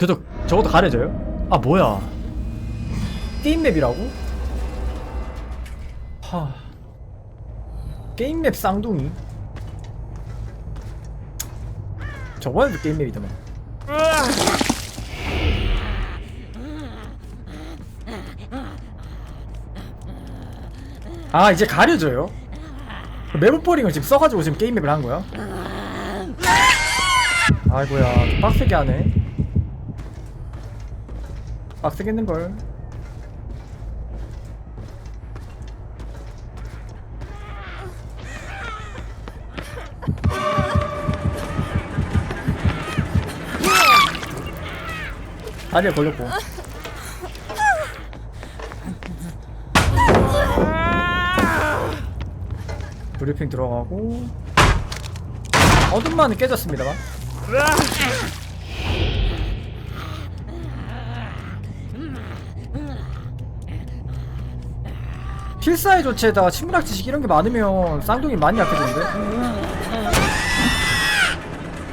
그래도 저것도 가려져요? 아 뭐야 게임 맵이라고? 하 게임 맵 쌍둥이 저번에도 게임 맵이더만 아 이제 가려져요? 메모포링을 지금 써가지고 지금 게임 맵을 한 거야? 아이고야 좀 빡세게 하네 빡세겠는걸. 다리에 걸렸고. 브리핑 들어가고. 어둠만은 깨졌습니다만 필사의 조치에다가 침문학 지식 이런 게 많으면 쌍둥이 많이 약해지는데?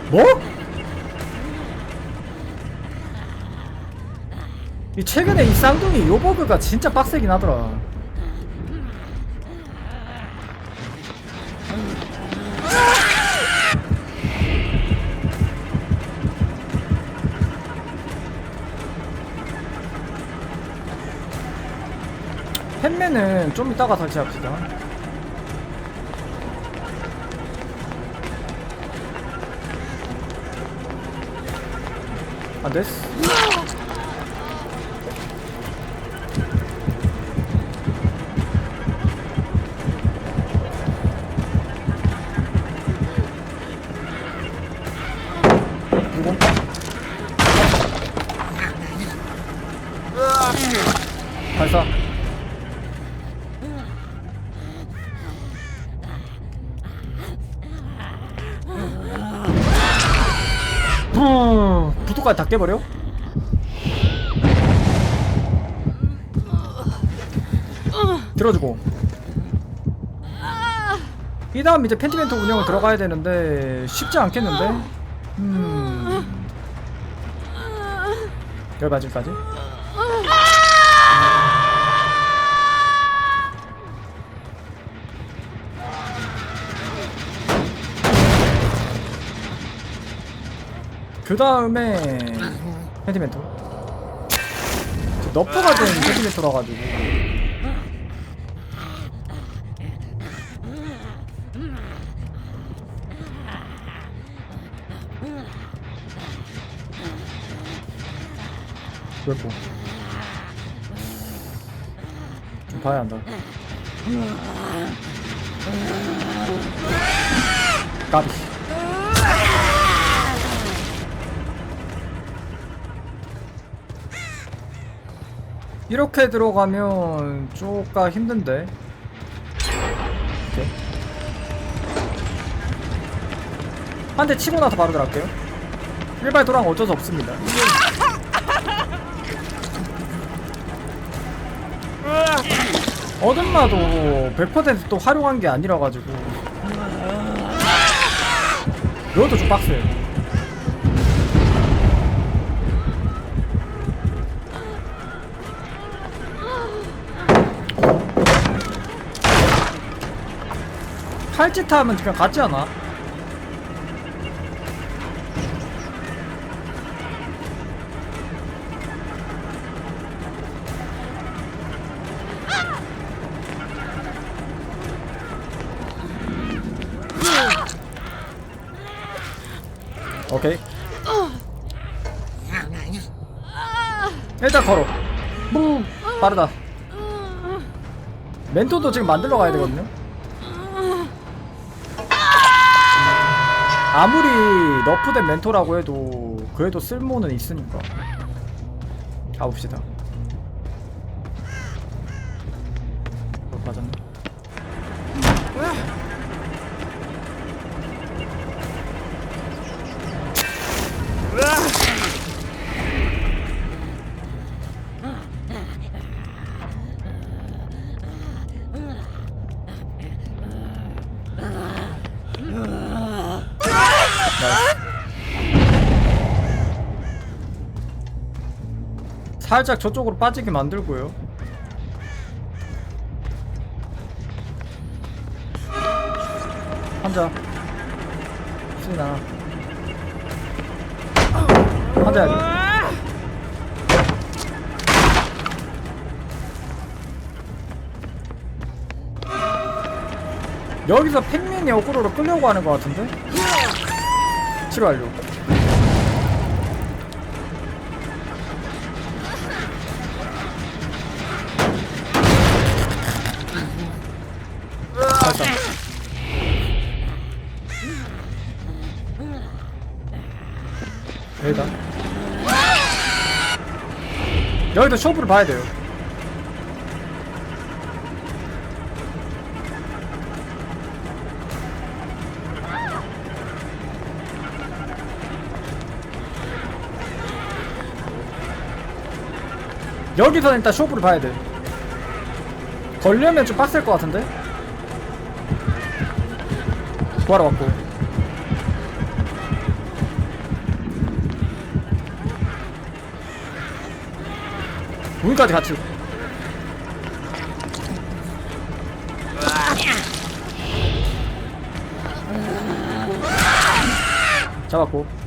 뭐? 이 최근에 이 쌍둥이 요버그가 진짜 빡세긴 하더라. 팬맨은 좀 이따가 설치합시다. 안 됐어. 누구? 발 부 부도까지 다 깨버려? 들어주고 이 다음 이제 펜티멘트 운영을 들어가야 되는데 쉽지 않겠는데? 음 열받을까지? 그 다음에 펜티멘토. 너프가 된 펜티멘토라 가지고. 왜뭐? 좀 봐야 한다. 까비 이렇게 들어가면 쪼까 힘든데? 오케이. 한 대 치고 나서 바로 들어갈게요. 일발 도랑 어쩔 수 없습니다. 어둠마도 100%또 활용한 게 아니라 가지고. 이것도 좀 빡세요 칼짓 하면 그냥 같지 않아? 오케이. 일단 걸어. 뭐? 빠르다. 멘토도 지금 만들러 가야 되거든요 아무리 너프된 멘토라고 해도 그래도 쓸모는 있으니까. 가봅시다. 어, 맞았네 살짝 저쪽으로 빠지게 만들고요. 환자. 수인아. 환자. 여기서 팽민이 어그로로 끌려고 하는 것 같은데? 치료 완료. 됐 여기도 쇼부를 봐야 돼요. 여기서 일단 쇼부를 봐야 돼. 걸려면 좀 빡셀 것 같은데? 구하러 왔고. 여기까지 같이. 잡았고.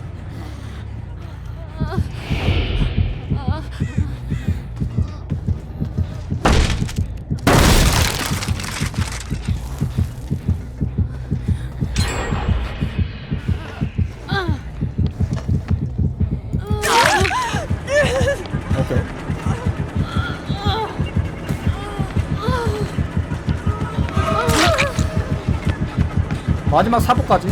마지막 사보까지.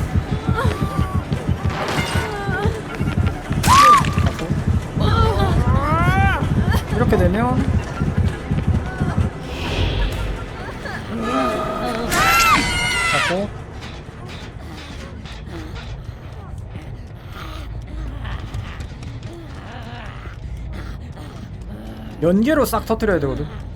잡고. 이렇게 되면 잡고 연계로 싹 터트려야 되거든.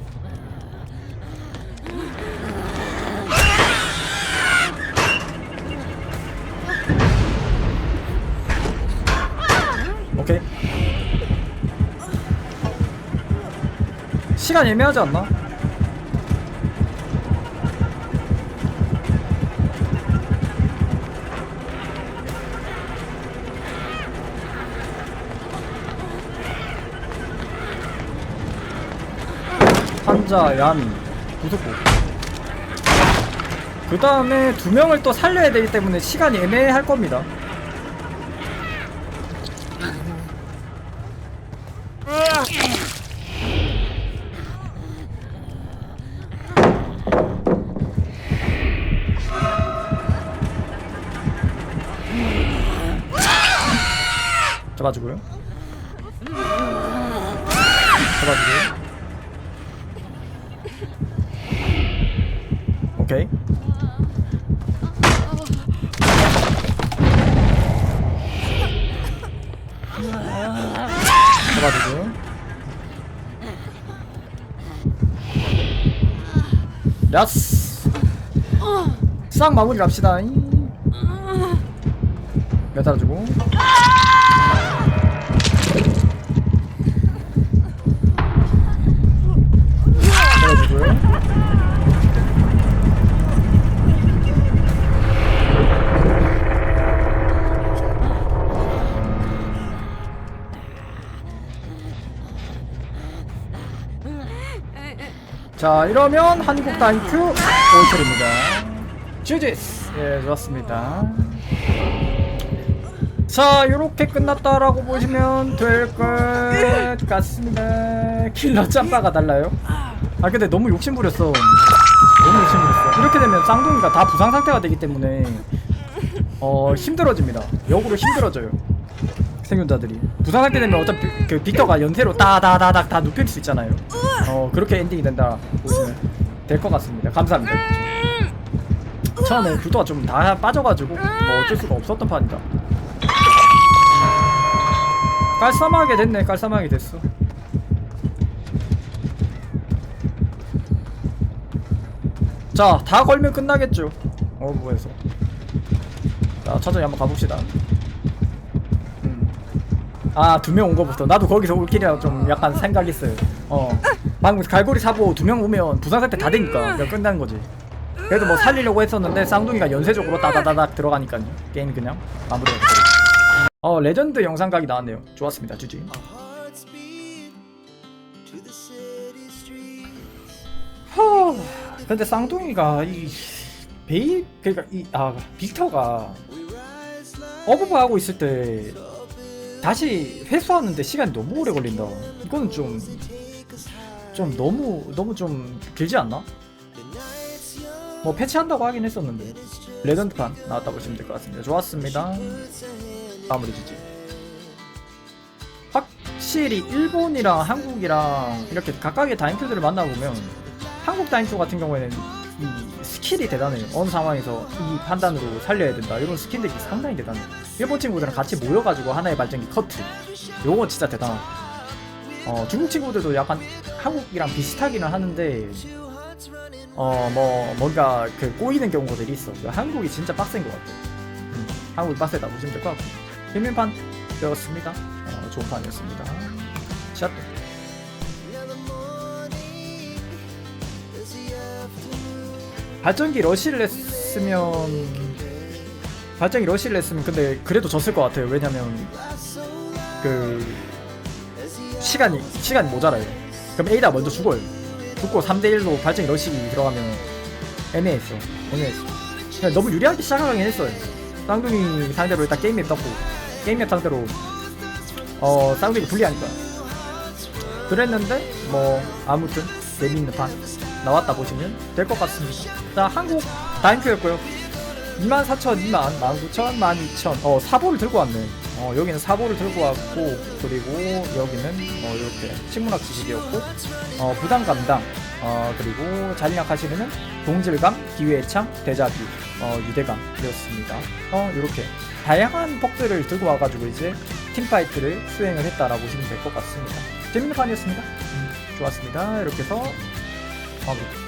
시간 애매하지 않나? 환자 야미 구속고 그 다음에 두 명을 또 살려야 되기 때문에 시간이 애매할 겁니다 잡아주고요 잡아주고요 오케이. 잡아주고. 야스. 싹 마무리 갑시다. 매달아주고. 자 이러면 한국 다이큐 오철입니다. 주지스 예 좋았습니다. 자 요렇게 끝났다라고 보시면 될 것 같습니다. 킬러 짬바가 달라요? 아 근데 너무 욕심부렸어. 너무 욕심부렸어. 이렇게 되면 쌍둥이가 다 부상 상태가 되기 때문에 어 힘들어집니다. 역으로 힘들어져요. 생존자들이. 부상 상태 되면 어차피 그 빅터가 연쇄로 따다다닥 다 눕힐 수 있잖아요 어 그렇게 엔딩이 된다. 보시면 될 것 같습니다. 감사합니다. 처음에 구도가 좀 다 빠져가지고 뭐 어쩔 수가 없었던 판이다. 깔쌈하게 됐네. 깔쌈하게 됐어. 자 다 걸면 끝나겠죠. 어부에서. 자 천천히 한번 가봅시다. 음. 아 두 명 온 거부터. 나도 거기서 올킬이라 좀 약간 생각했어요 어. 방금 갈고리 사고 두 명 오면 부상 상태 다 되니까 그냥 끝나는 거지. 그래도 뭐 살리려고 했었는데 쌍둥이가 연쇄적으로 따다다닥 들어가니까요. 게임 그냥 마무리가 됐어요. 어 레전드 영상 각이 나왔네요. 좋았습니다 주지. 허 근데 쌍둥이가 이 베이 그러니까 이 아 빅터가 We rise like 어부바 하고 있을 때 다시 회수하는데 시간이 너무 오래 걸린다. 이거는 좀, 좀 너무, 너무 좀 길지 않나? 뭐 패치한다고 하긴 했었는데. 레전드판 나왔다 보시면 될 것 같습니다. 좋았습니다. 마무리 주지. 확실히 일본이랑 한국이랑 이렇게 각각의 다인큐들을 만나보면 한국 다인큐 같은 경우에는 이 스킬이 대단해요. 어느 상황에서 이 판단으로 살려야 된다. 이런 스킬들이 상당히 대단해요. 일본 친구들은 같이 모여가지고 하나의 발전기 커트. 요거 진짜 대단하고. 어, 중국 친구들도 약간 한국이랑 비슷하기는 하는데, 어, 뭐, 뭔가 그 꼬이는 경우들이 있어. 한국이 진짜 빡센 것 같아. 음, 한국이 빡세다 보시면 될 것 같고. 빈민판 되었습니다. 어, 좋은 판이었습니다. 샷. 발전기 러시를 했으면 발전기 러시를 했으면 근데 그래도 졌을 것 같아요. 왜냐면 그 시간이 시간이 모자라요. 그럼 에이다 먼저 죽어요. 죽고 3대 1로 발전기 러시 들어가면 애매했어. 애매했어. 그냥 너무 유리하게 시작하긴 했어요. 쌍둥이 상대로 일단 게임맵 떴고 게임맵 상대로 어 쌍둥이 불리하니까 그랬는데 뭐 아무튼 재미있는 판 나왔다 보시면 될 것 같습니다. 자 한국 다인큐였고요. 24,000, 2만, 19,000, 12,000. 어 사보를 들고 왔네. 어 여기는 사보를 들고 왔고 그리고 여기는 어 이렇게 식문학 지식이었고 어 부담 감당. 어 그리고 잔인약 하시면은 동질감, 기회의 창, 대자뷰, 어 유대감이었습니다. 어 이렇게 다양한 폭들을 들고 와가지고 이제 팀파이트를 수행을 했다라고 보시면 될 것 같습니다. 재밌는 판이었습니다. 음, 좋았습니다. 이렇게 해서 마무리.